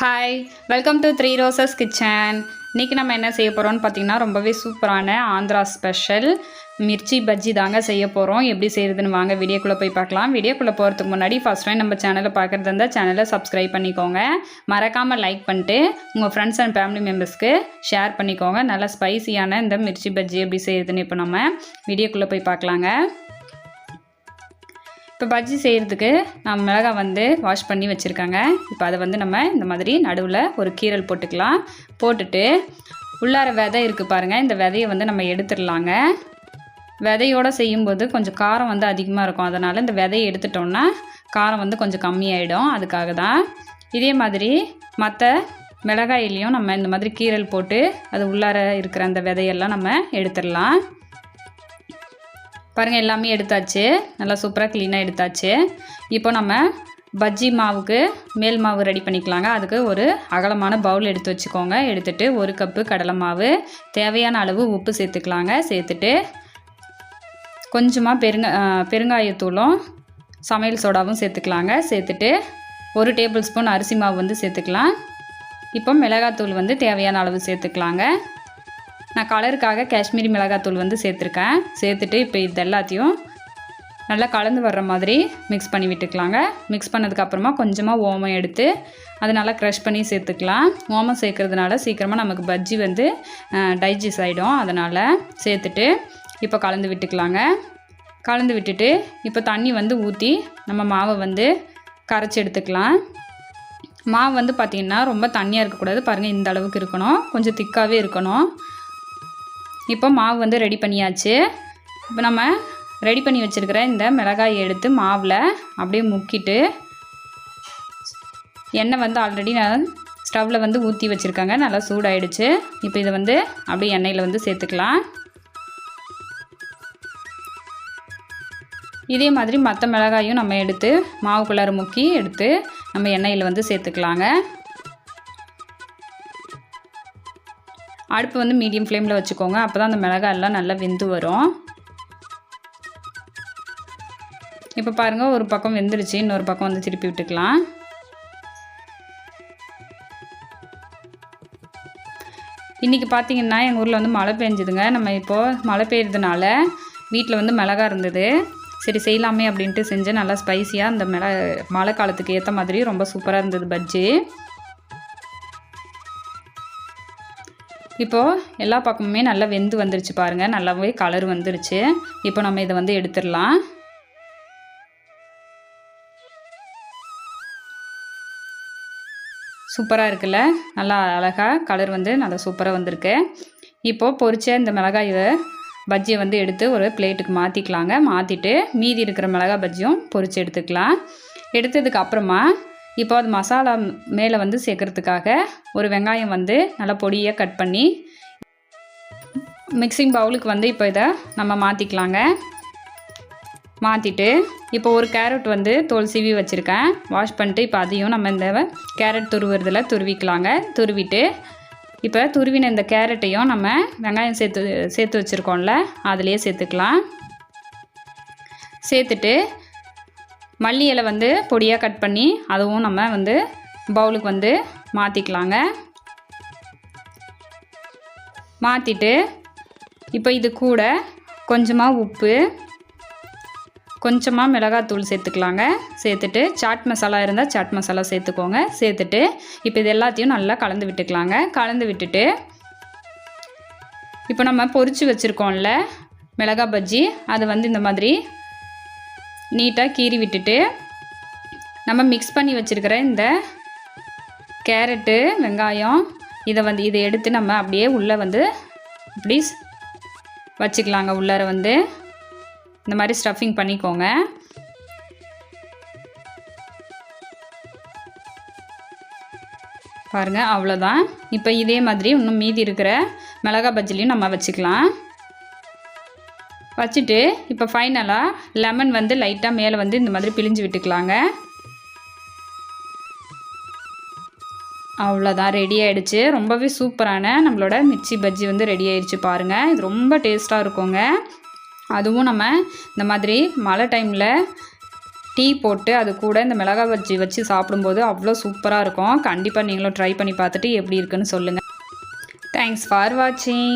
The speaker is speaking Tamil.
Hi welcome to three roses kitchen இன்றைக்கி நம்ம என்ன செய்ய போகிறோம்னு பார்த்தீங்கன்னா ரொம்பவே சூப்பரான ஆந்திரா ஸ்பெஷல் மிர்ச்சி பஜ்ஜி தாங்க செய்ய போகிறோம் எப்படி செய்கிறதுன்னு வாங்க வீடியோக்குள்ளே போய் பார்க்கலாம். வீடியோக்குள்ளே போகிறதுக்கு முன்னாடி ஃபஸ்ட் டைம் நம்ம சேனலை பார்க்குறது இருந்தால் சேனலை சப்ஸ்கிரைப் பண்ணிக்கோங்க. மறக்காமல் லைக் பண்ணிட்டு உங்கள் ஃப்ரெண்ட்ஸ் அண்ட் ஃபேமிலி மெம்பர்ஸ்க்கு ஷேர் பண்ணிக்கோங்க. நல்லா ஸ்பைசியான இந்த மிர்ச்சி பஜ்ஜி எப்படி செய்கிறதுன்னு இப்போ நம்ம வீடியோக்குள்ளே போய் பார்க்கலாங்க. இப்போ பஜ்ஜி செய்கிறதுக்கு நான் மிளகாய் வந்து வாஷ் பண்ணி வச்சுருக்காங்க. இப்போ அதை வந்து நம்ம இந்த மாதிரி நடுவில் ஒரு கீரல் போட்டுக்கலாம். போட்டுட்டு உள்ளார விதை இருக்குது பாருங்கள் இந்த விதையை வந்து நம்ம எடுத்துடலாங்க. விதையோடு செய்யும்போது கொஞ்சம் காரம் வந்து அதிகமாக இருக்கும். அதனால் இந்த விதையை எடுத்துட்டோம்னா காரம் வந்து கொஞ்சம் கம்மியாயிடும். அதுக்காக தான் இதே மாதிரி மற்ற மிளகாயிலையும் நம்ம இந்த மாதிரி கீரல் போட்டு அது உள்ளார இருக்கிற அந்த விதையெல்லாம் நம்ம எடுத்துடலாம். பாருங்கள் எல்லாமே எடுத்தாச்சு. நல்லா சூப்பராக க்ளீனாக எடுத்தாச்சு. இப்போ நம்ம பஜ்ஜி மாவுக்கு மேல் மாவு ரெடி பண்ணிக்கலாங்க. அதுக்கு ஒரு அகலமான பவுல் எடுத்து வச்சுக்கோங்க. எடுத்துட்டு ஒரு கப்பு கடலை மாவு தேவையான அளவு உப்பு சேர்த்துக்கலாங்க. சேர்த்துட்டு கொஞ்சமாக பெருங்க பெருங்காயத்தூளும் சமையல் சோடாவும் சேர்த்துக்கலாங்க. சேர்த்துட்டு ஒரு டேபிள் ஸ்பூன் அரிசி மாவு வந்து சேர்த்துக்கலாம். இப்போ மிளகாத்தூள் வந்து தேவையான அளவு சேர்த்துக்கலாங்க. நான் கலருக்காக காஷ்மீரி மிளகாத்தூள் வந்து சேர்த்துருக்கேன். சேர்த்துட்டு இப்போ இது எல்லாத்தையும் நல்லா கலந்து வர்ற மாதிரி மிக்ஸ் பண்ணி விட்டுக்கலாங்க. மிக்ஸ் பண்ணதுக்கப்புறமா கொஞ்சமாக ஓமம் எடுத்து அதை நல்லா க்ரஷ் பண்ணி சேர்த்துக்கலாம். ஓமம் சேர்க்குறதுனால சீக்கிரமாக நமக்கு பஜ்ஜி வந்து டைஜஸ்ட் ஆகிடும் அதனால் சேர்த்துட்டு இப்போ கலந்து விட்டுக்கலாங்க. கலந்து விட்டுட்டு இப்போ தண்ணி வந்து ஊற்றி நம்ம மாவை வந்து கரைச்சி எடுத்துக்கலாம். மாவு வந்து பார்த்திங்கன்னா ரொம்ப தண்ணியாக இருக்கக்கூடாது. பாருங்கள் இந்த அளவுக்கு இருக்கணும். கொஞ்சம் திக்காகவே இருக்கணும். இப்போ மாவு வந்து ரெடி பண்ணியாச்சு. இப்போ நம்ம ரெடி பண்ணி வச்சுருக்கிற இந்த மிளகாயை எடுத்து மாவில் அப்படியே முக்கிட்டு எண்ணெய் வந்து ஆல்ரெடி நான் ஸ்டவ்வில் வந்து ஊற்றி வச்சுருக்காங்க. நல்லா சூடாயிடுச்சு. இப்போ இதை வந்து அப்படியே எண்ணெயில் வந்து சேர்த்துக்கலாம். இதே மாதிரி மற்ற மிளகாயும் நம்ம எடுத்து மாவுக்குள்ளார முக்கி எடுத்து நம்ம எண்ணெயில் வந்து சேர்த்துக்கலாங்க. அடுப்பு வந்து மீடியம் ஃப்ளேமில் வச்சுக்கோங்க. அப்போ தான் அந்த மிளகாய் எல்லாம் நல்லா வெந்து வரும். இப்போ பாருங்கள் ஒரு பக்கம் வெந்துருச்சு. இன்னொரு பக்கம் வந்து திருப்பி விட்டுக்கலாம். இன்றைக்கி பார்த்தீங்கன்னா எங்கள் ஊரில் வந்து மழை பெஞ்சுதுங்க. நம்ம இப்போது மழை பெய்யறதுனால வீட்டில் வந்து மிளகா இருந்தது. சரி செய்யலாமே அப்படின்ட்டு செஞ்சேன். நல்லா ஸ்பைஸியாக அந்த மிள மழை காலத்துக்கு ஏற்ற மாதிரி ரொம்ப சூப்பராக இருந்தது பஜ்ஜி. இப்போது எல்லா பக்கமுமே நல்லா வெந்து வந்துருச்சு பாருங்கள் நல்லாவே கலர் வந்துருச்சு. இப்போ நம்ம இதை வந்து எடுத்துடலாம். சூப்பராக இருக்குல்ல? நல்லா அழகாக கலர் வந்து நல்லா சூப்பராக வந்திருக்கு. இப்போது பொரிச்ச இந்த மிளகாய் பஜ்ஜியை வந்து எடுத்து ஒரு பிளேட்டுக்கு மாற்றிக்கலாங்க மாற்றிட்டு மீதி இருக்கிற மிளகாய் பஜ்ஜியும் பொரித்து எடுத்துக்கலாம். எடுத்ததுக்கு அப்புறமா இப்போ அது மசாலா மேலே வந்து சேர்க்குறதுக்காக ஒரு வெங்காயம் வந்து நல்லா பொடியாக கட் பண்ணி மிக்சிங் பவுலுக்கு வந்து இப்போ இதை நம்ம மாற்றிக்கலாங்க. மாற்றிட்டு இப்போ ஒரு கேரட் வந்து தோல் சீவி வச்சுருக்கேன். வாஷ் பண்ணிட்டு இப்போ அதையும் நம்ம இந்த கேரட் துருவுறதில் துருவிக்கலாங்க. துருவிட்டு இப்போ துருவின இந்த கேரட்டையும் நம்ம வெங்காயம் சேர்த்து சேர்த்து வச்சுருக்கோம்ல அதிலே சேர்த்துக்கலாம். சேர்த்துட்டு மல்லி இலை வந்து பொடியாக கட் பண்ணி அதுவும் நம்ம வந்து பவுலுக்கு வந்து மாற்றிக்கலாங்க மாற்றிட்டு இப்போ இது கூட கொஞ்சமாக உப்பு கொஞ்சமாக மிளகாத்தூள் சேர்த்துக்கலாங்க. சேர்த்துட்டு சாட் மசாலா இருந்தால் சாட் மசாலா சேர்த்துக்கோங்க. சேர்த்துட்டு இப்போ இது எல்லாத்தையும் நல்லா கலந்து விட்டுக்கலாங்க. கலந்து விட்டுட்டு இப்போ நம்ம பொரித்து வச்சுருக்கோம்ல மிளகா பஜ்ஜி அதை வந்து இந்த மாதிரி நீட்டாக கீறி விட்டுட்டு நம்ம மிக்ஸ் பண்ணி வச்சுருக்கிற இந்த கேரட்டு வெங்காயம் இதை வந்து இதை எடுத்து நம்ம அப்படியே உள்ளே வந்து இப்படி வச்சுக்கலாங்க. உள்ளார வந்து இந்த மாதிரி ஸ்டஃபிங் பண்ணிக்கோங்க. பாருங்கள் அவ்வளோதான் இப்போ இதே மாதிரி இன்னும் மீதி இருக்கிற மிளகா பஜ்ஜிலையும் நம்ம வச்சுக்கலாம். வச்சுட்டு இப்போ ஃபைனலாக லெமன் வந்து லைட்டாக மேலே வந்து இந்த மாதிரி பிழிஞ்சு விட்டுக்கலாங்க. அவ்வளோதான் ரெடி ஆகிடுச்சு ரொம்பவே சூப்பரான நம்மளோட மிர்ச்சி பஜ்ஜி வந்து ரெடி ஆயிடுச்சு பாருங்கள் இது ரொம்ப டேஸ்ட்டாக இருக்குங்க. அதுவும் நம்ம இந்த மாதிரி மழை டைமில் டீ போட்டு அது கூட இந்த மிளகா பஜ்ஜி வச்சு சாப்பிடும்போது அவ்வளோ சூப்பராக இருக்கும். கண்டிப்பாக நீங்களும் ட்ரை பண்ணி பார்த்துட்டு எப்படி இருக்குன்னு சொல்லுங்கள் தேங்க்ஸ் ஃபார் வாட்சிங்